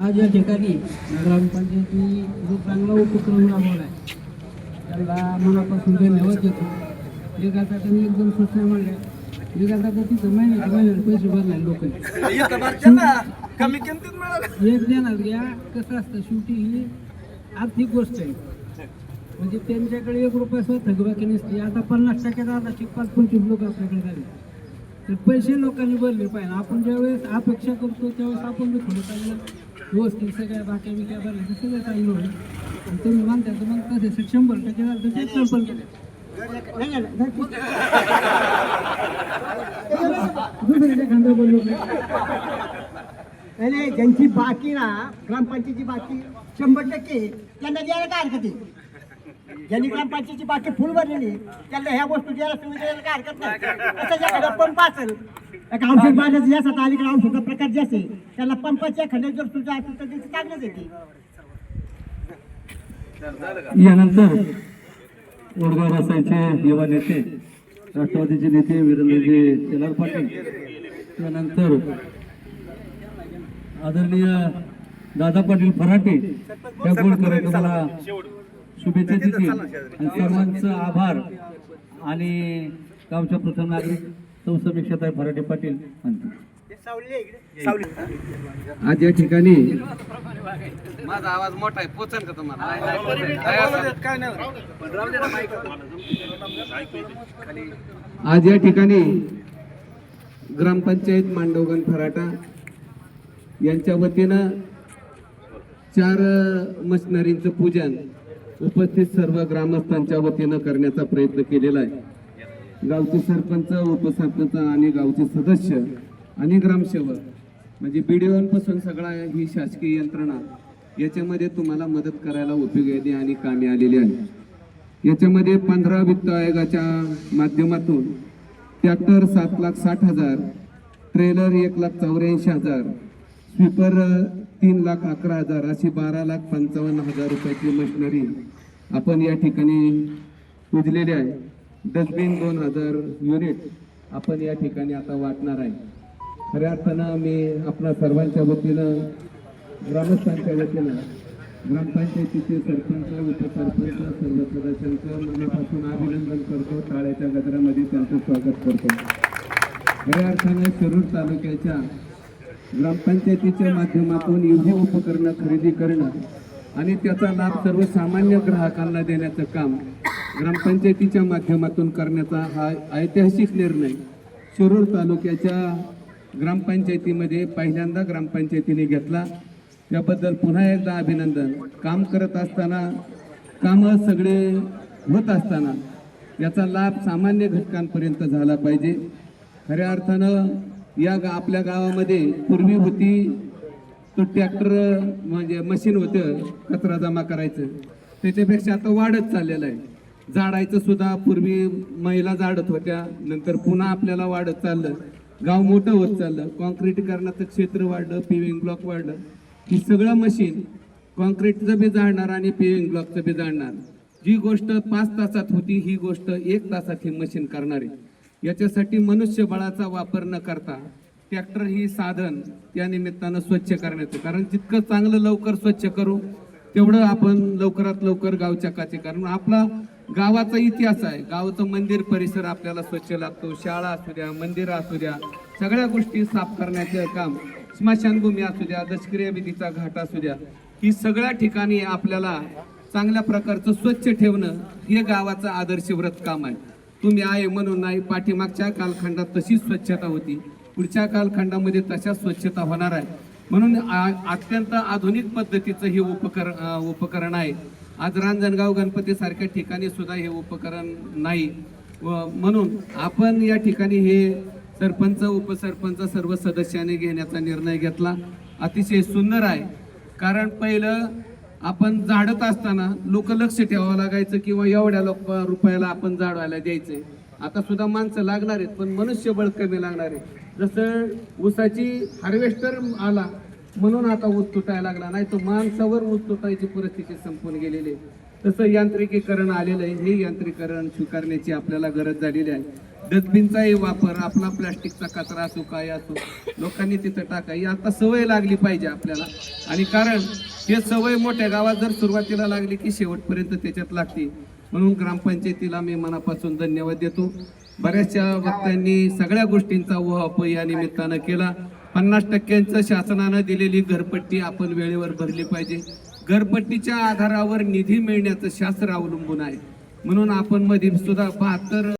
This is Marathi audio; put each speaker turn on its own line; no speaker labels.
आज या ठिकाणी ग्रामपंचायती जो चांगला उपक्रम राबवला आहे त्याला मनापासून धन्यवाद देतो. त्यांनी एकदम स्वच्छ म्हणले एखादा तिथं महिन्याच्या महिन्याला पैसे भरले लोक. एक देणार घ्या. कसं असतं शेवटी ही आर्थिक गोष्ट आहे. म्हणजे त्यांच्याकडे एक रुपया सुद्धा थकबाकी नसते. आता पन्नास टक्के दादाची पाच पंचवीस लोक आपल्याकडे झाले तर पैसे लोकांनी भरले पाहिजे. आपण ज्यावेळेस अपेक्षा करतो त्यावेळेस आपण बी थोडं चांगलं व्यवस्थित सगळ्या बाक्या बिक्या भरल्या तर सगळं चांगलं होईल. आणि तुम्ही म्हणता तर मग तसे शंभर टक्के झालं तर ते कल्पन केलं. दुसऱ्याच्या बोललो
नाही नाही ज्यांची बाकी ना ग्रामपंचायतीची बाकी शंभर टक्के त्यांना द्यायला काय हरकत आहे? ज्यांनी ग्रामपंचायतीची बाकी फुल भरलेली त्यांना ह्या वस्तू द्यायला तुम्ही द्यायला काय हरकत नाही. ज्याकडे पंप असेल. एक औषध जास्त आता अलीकडे औषधा प्रकार जे असेल त्याला पंपाच्या खड्यात जर तुझ्या असेल तर त्याची चांगलंच येते
यानंतर वडगाव रसायचे युवा नेते राष्ट्रवादीचे नेते वीरेंद्रजी शेलार पाटील त्यानंतर आदरणीय दादा पाटील फराटे या गोळकर तुम्हाला शुभेच्छा देतील आणि सर्वांचं आभार. आणि गावच्या प्रथम नागरिक समीक्षाताई फराटे पाटील
आज या ठिकाणी
माझा आवाज मोठा आहे. पोचन का तुम्हाला? काय नाही.
आज या ठिकाणी ग्रामपंचायत मांडवगण फराटा यांच्या वतीनं चार मशिनरींचं पूजन उपस्थित सर्व ग्रामस्थांच्या वतीनं करण्याचा प्रयत्न केलेला आहे. गावचे सरपंच उपसरपंच आणि गावचे सदस्य आणि ग्रामसेवक म्हणजे पी डी ओनपासून सगळा ही शासकीय यंत्रणा याच्यामध्ये तुम्हाला मदत करायला उपयोगी आणि कामी आलेली आहे. याच्यामध्ये पंधरा वित्त आयोगाच्या माध्यमातून ट्रॅक्टर सात लाख साठ हजार ट्रेलर एक लाख चौऱ्याऐंशी हजार स्वीपर तीन लाख अकरा हजार अशी बारा लाख पंचावन्न हजार रुपयाची मशिनरी आपण या ठिकाणी पुजलेली आहे. डस्टबिन दोन हजार युनिट आपण या ठिकाणी आता वाटणार आहे. खऱ्या अर्थानं मी आपल्या सर्वांच्या वतीनं ग्रामस्थांच्या वतीनं ग्रामपंचायतीचे सरपंच उपसरपंच सर्व सदस्यांचं मनापासून अभिनंदन करतो. टाळ्याच्या गजरामध्ये त्यांचं स्वागत करतो. खऱ्या अर्थानं शिरूर तालुक्याच्या ग्रामपंचायतीच्या माध्यमातून एवढी उपकरणं खरेदी करणं आणि त्याचा लाभ सर्वसामान्य ग्राहकांना देण्याचं काम ग्रामपंचायतीच्या माध्यमातून करण्याचा हा ऐतिहासिक निर्णय शिरूर तालुक्याच्या ग्रामपंचायतीमध्ये पहिल्यांदा ग्रामपंचायतीने घेतला. त्याबद्दल पुन्हा एकदा अभिनंदन. काम करत असताना कामं सगळे होत असताना याचा लाभ सामान्य घटकांपर्यंत झाला पाहिजे. खऱ्या अर्थानं या गा आपल्या गावामध्ये पूर्वी होती तो ट्रॅक्टर म्हणजे मशीन होतं कचरा जमा करायचं. त्याच्यापेक्षा आता वाढत चाललेलं आहे. जाडायचं सुद्धा पूर्वी महिला जाडत होत्या नंतर पुन्हा आपल्याला वाढत चाललं. गाव मोठं होत चाललं. कॉन्क्रीटीकरणाचं क्षेत्र वाढलं पिविंग ब्लॉक वाढलं. ही सगळं मशीन कॉन्क्रीटचं बी जाळणार आणि पिविंग ब्लॉकचं बी जाळणार. जी गोष्ट पाच तासात होती ही गोष्ट एक तासात ही मशीन करणार. आहे याच्यासाठी मनुष्यबळाचा वापर न करता ट्रॅक्टर ही साधन त्या निमित्तानं स्वच्छ करण्याचं कारण जितकं चांगलं लवकर स्वच्छ करू तेवढं आपण लवकरात लवकर गावच्या काचे कारण आपला गावाचा इतिहास आहे. गावाचं मंदिर परिसर आपल्याला स्वच्छ लागतो. शाळा असू द्या मंदिरं असू द्या सगळ्या गोष्टी साफ करण्याचे काम स्मशानभूमी असू द्या दशक्रिया विधीचा घाट असू द्या ही सगळ्या ठिकाणी आपल्याला चांगल्या प्रकारचं स्वच्छ ठेवणं हे गावाचं आदर्शव्रत काम आहे. तुम्ही आहे म्हणून नाही पाठीमागच्या कालखंडात तशीच स्वच्छता होती. पुढच्या कालखंडामध्ये तशाच स्वच्छता होणार आहे. म्हणून आ- अत्यंत आधुनिक पद्धतीचं हे उपकरण उपकरण आहे. आज रांजणगाव गणपतीसारख्या ठिकाणी सुद्धा हे उपकरण नाही. व म्हणून आपण या ठिकाणी हे सरपंच उपसरपंच सर्व सदस्यांनी घेण्याचा निर्णय घेतला. अतिशय सुंदर आहे. कारण पहिलं आपण झाडत असताना लोक लक्ष ठेवावं लागायचं किंवा एवढ्या लोक रुपयाला आपण झाडवायला द्यायचंय आता सुद्धा माणसं लागणार आहेत पण मनुष्यबळ कमी लागणार आहे. जसं ऊसाची हार्वेस्टर आला म्हणून आता ऊस तुटायला लागला. नाही तर माणसावर ऊस तुटायची परिस्थिती संपून गेलेली आहे. तसं यांत्रिकीकरण आलेलं आहे. हे यांत्रिकीकरण स्वीकारण्याची आपल्याला गरज झालेली आहे. डस्टबिनचाही वापर आपला प्लास्टिकचा कचरा असो काय असो लोकांनी तिथं टाका. ही आता सवय लागली पाहिजे आपल्याला. आणि कारण हे सवय मोठ्या गावात जर सुरुवातीला लागली की शेवटपर्यंत त्याच्यात लागते. म्हणून ग्रामपंचायतीला मी मनापासून धन्यवाद देतो. बऱ्याचशा वक्त्यांनी सगळ्या गोष्टींचा उहापोह या निमित्तानं केला. पन्नास टक्क्यांचं शासनानं दिलेली घरपट्टी आपण वेळेवर भरली पाहिजे. घरपट्टीच्या आधारावर निधी मिळण्याचं शास्त्र अवलंबून आहे. म्हणून आपण मध्ये सुद्धा बहात्तर